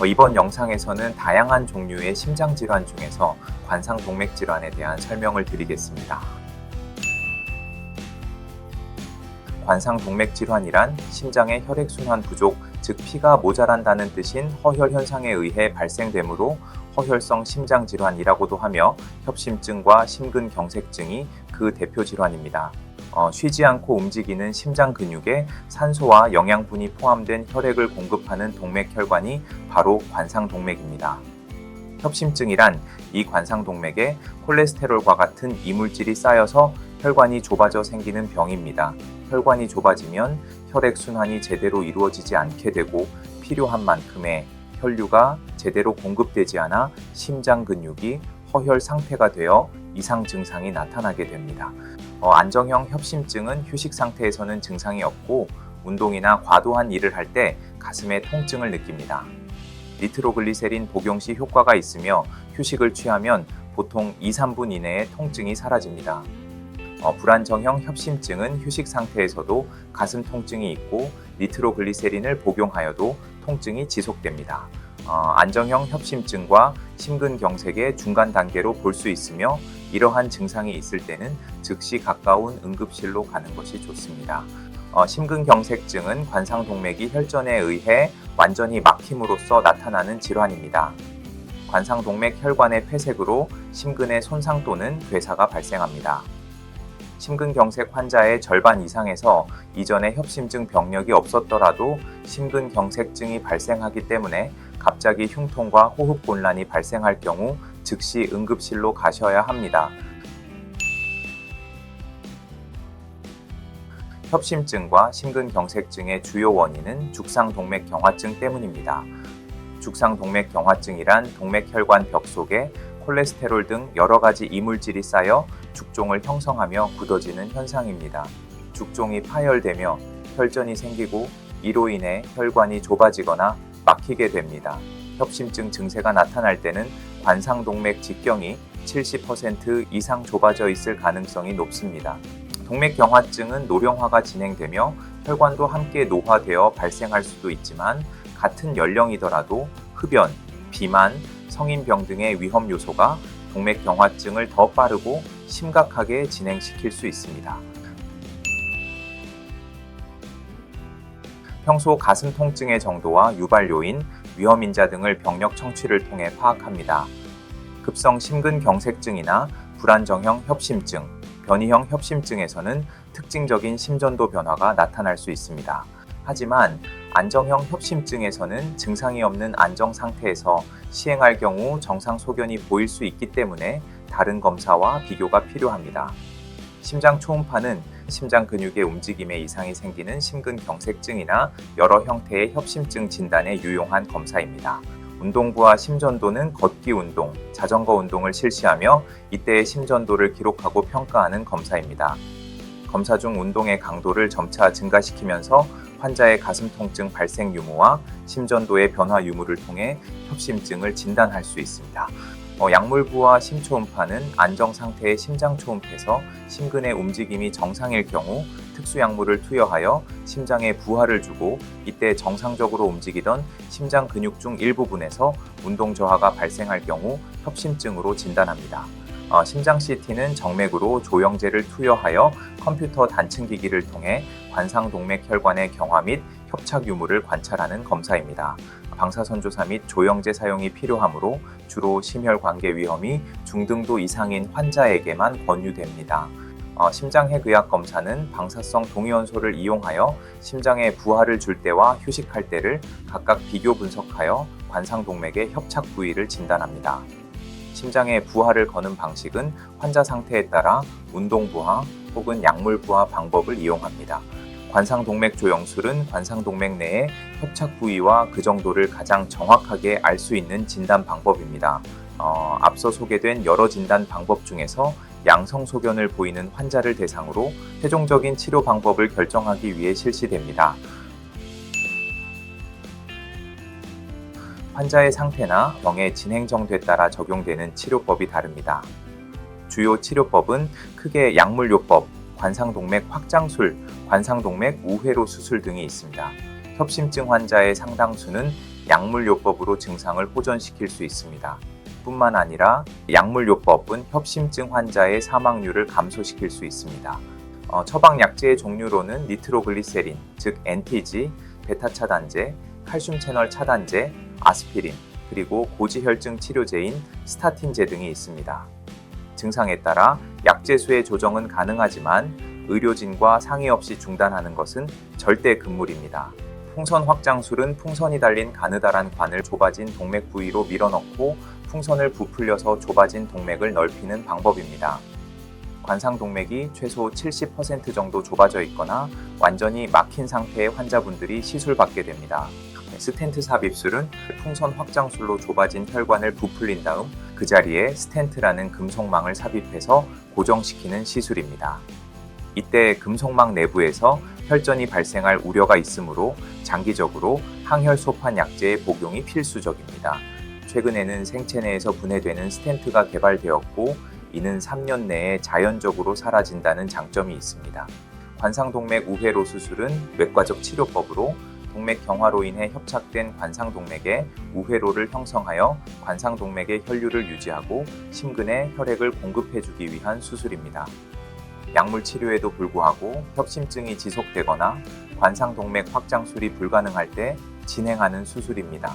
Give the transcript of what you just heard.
어, 이번 영상에서는 다양한 종류의 심장 질환 중에서 관상동맥 질환에 대한 설명을 드리겠습니다. 관상동맥 질환이란 심장의 혈액순환 부족, 즉 피가 모자란다는 뜻인 허혈 현상에 의해 발생되므로 허혈성 심장 질환이라고도 하며 협심증과 심근경색증이 그 대표 질환입니다. 어, 쉬지 않고 움직이는 심장 근육에 산소와 영양분이 포함된 혈액을 공급하는 동맥혈관이 바로 관상동맥입니다. 협심증이란 이 관상동맥에 콜레스테롤과 같은 이물질이 쌓여서 혈관이 좁아져 생기는 병입니다. 혈관이 좁아지면 혈액 순환이 제대로 이루어지지 않게 되고 필요한 만큼의 혈류가 제대로 공급되지 않아 심장 근육이 허혈 상태가 되어 이상 증상이 나타나게 됩니다. 어, 안정형 협심증은 휴식 상태에서는 증상이 없고 운동이나 과도한 일을 할 때 가슴에 통증을 느낍니다. 니트로글리세린 복용 시 효과가 있으며 휴식을 취하면 보통 2, 3분 이내에 통증이 사라집니다. 어, 불안정형 협심증은 휴식 상태에서도 가슴 통증이 있고 니트로글리세린을 복용하여도 통증이 지속됩니다. 어, 안정형 협심증과 심근경색의 중간 단계로 볼 수 있으며 이러한 증상이 있을 때는 즉시 가까운 응급실로 가는 것이 좋습니다. 어, 심근경색증은 관상동맥이 혈전에 의해 완전히 막힘으로써 나타나는 질환입니다. 관상동맥 혈관의 폐색으로 심근의 손상 또는 괴사가 발생합니다. 심근경색 환자의 절반 이상에서 이전에 협심증 병력이 없었더라도 심근경색증이 발생하기 때문에 갑자기 흉통과 호흡 곤란이 발생할 경우 즉시 응급실로 가셔야 합니다. 협심증과 심근경색증의 주요 원인은 죽상동맥경화증 때문입니다. 죽상동맥경화증이란 동맥혈관 벽 속에 콜레스테롤 등 여러 가지 이물질이 쌓여 죽종을 형성하며 굳어지는 현상입니다. 죽종이 파열되며 혈전이 생기고 이로 인해 혈관이 좁아지거나 막히게 됩니다. 협심증 증세가 나타날 때는 관상동맥 직경이 70% 이상 좁아져 있을 가능성이 높습니다. 동맥경화증은 노령화가 진행되며 혈관도 함께 노화되어 발생할 수도 있지만 같은 연령이더라도 흡연, 비만, 성인병 등의 위험 요소가 동맥경화증을 더 빠르고 심각하게 진행시킬 수 있습니다. 평소 가슴 통증의 정도와 유발 요인, 위험 인자 등을 병력 청취를 통해 파악합니다. 급성 심근경색증이나 불안정형 협심증, 변이형 협심증에서는 특징적인 심전도 변화가 나타날 수 있습니다. 하지만 안정형 협심증에서는 증상이 없는 안정 상태에서 시행할 경우 정상 소견이 보일 수 있기 때문에 다른 검사와 비교가 필요합니다. 심장 초음파는 심장 근육의 움직임에 이상이 생기는 심근경색증이나 여러 형태의 협심증 진단에 유용한 검사입니다. 운동부와 심전도는 걷기 운동, 자전거 운동을 실시하며 이때의 심전도를 기록하고 평가하는 검사입니다. 검사 중 운동의 강도를 점차 증가시키면서 환자의 가슴 통증 발생 유무와 심전도의 변화 유무를 통해 협심증을 진단할 수 있습니다. 어, 약물부와 심초음파는 안정 상태의 심장 초음파에서 심근의 움직임이 정상일 경우 특수 약물을 투여하여 심장에 부하를 주고 이때 정상적으로 움직이던 심장 근육 중 일부분에서 운동 저하가 발생할 경우 협심증으로 진단합니다. 어, 심장 CT는 정맥으로 조영제를 투여하여 컴퓨터 단층기기를 통해 관상동맥 혈관의 경화 및 협착 유무를 관찰하는 검사입니다. 방사선조사 및 조영제 사용이 필요하므로 주로 심혈관계 위험이 중등도 이상인 환자에게만 권유됩니다. 어, 심장핵의학 검사는 방사성 동위원소를 이용하여 심장에 부하를 줄 때와 휴식할 때를 각각 비교 분석하여 관상동맥의 협착 부위를 진단합니다. 심장에 부하를 거는 방식은 환자 상태에 따라 운동 부하 혹은 약물 부하 방법을 이용합니다. 관상동맥 조영술은 관상동맥 내의 협착 부위와 그 정도를 가장 정확하게 알 수 있는 진단 방법입니다. 어, 앞서 소개된 여러 진단 방법 중에서 양성 소견을 보이는 환자를 대상으로 최종적인 치료 방법을 결정하기 위해 실시됩니다. 환자의 상태나 병의 진행 정도에 따라 적용되는 치료법이 다릅니다. 주요 치료법은 크게 약물요법, 관상동맥 확장술, 관상동맥 우회로 수술 등이 있습니다. 협심증 환자의 상당수는 약물요법으로 증상을 호전시킬 수 있습니다. 뿐만 아니라 약물요법은 협심증 환자의 사망률을 감소시킬 수 있습니다. 어, 처방약제의 종류로는 니트로글리세린, 즉 NTG, 베타 차단제, 칼슘 채널 차단제, 아스피린, 그리고 고지혈증 치료제인 스타틴제 등이 있습니다. 증상에 따라 약제 수의 조정은 가능하지만 의료진과 상의 없이 중단하는 것은 절대 금물입니다. 풍선 확장술은 풍선이 달린 가느다란 관을 좁아진 동맥 부위로 밀어넣고 풍선을 부풀려서 좁아진 동맥을 넓히는 방법입니다. 관상 동맥이 최소 70% 정도 좁아져 있거나 완전히 막힌 상태의 환자분들이 시술받게 됩니다. 스텐트 삽 입술은 풍선 확장술로 좁아진 혈관을 부풀린 다음 그 자리에 스텐트라는 금속망을 삽입해서 고정시키는 시술입니다. 이때 금속망 내부에서 혈전이 발생할 우려가 있으므로 장기적으로 항혈소판 약제의 복용이 필수적입니다. 최근에는 생체 내에서 분해되는 스텐트가 개발되었고 이는 3년 내에 자연적으로 사라진다는 장점이 있습니다. 관상동맥 우회로 수술은 외과적 치료법으로 동맥 경화로 인해 협착된 관상동맥에 우회로를 형성하여 관상동맥의 혈류를 유지하고 심근에 혈액을 공급해주기 위한 수술입니다. 약물 치료에도 불구하고 협심증이 지속되거나 관상동맥 확장술이 불가능할 때 진행하는 수술입니다.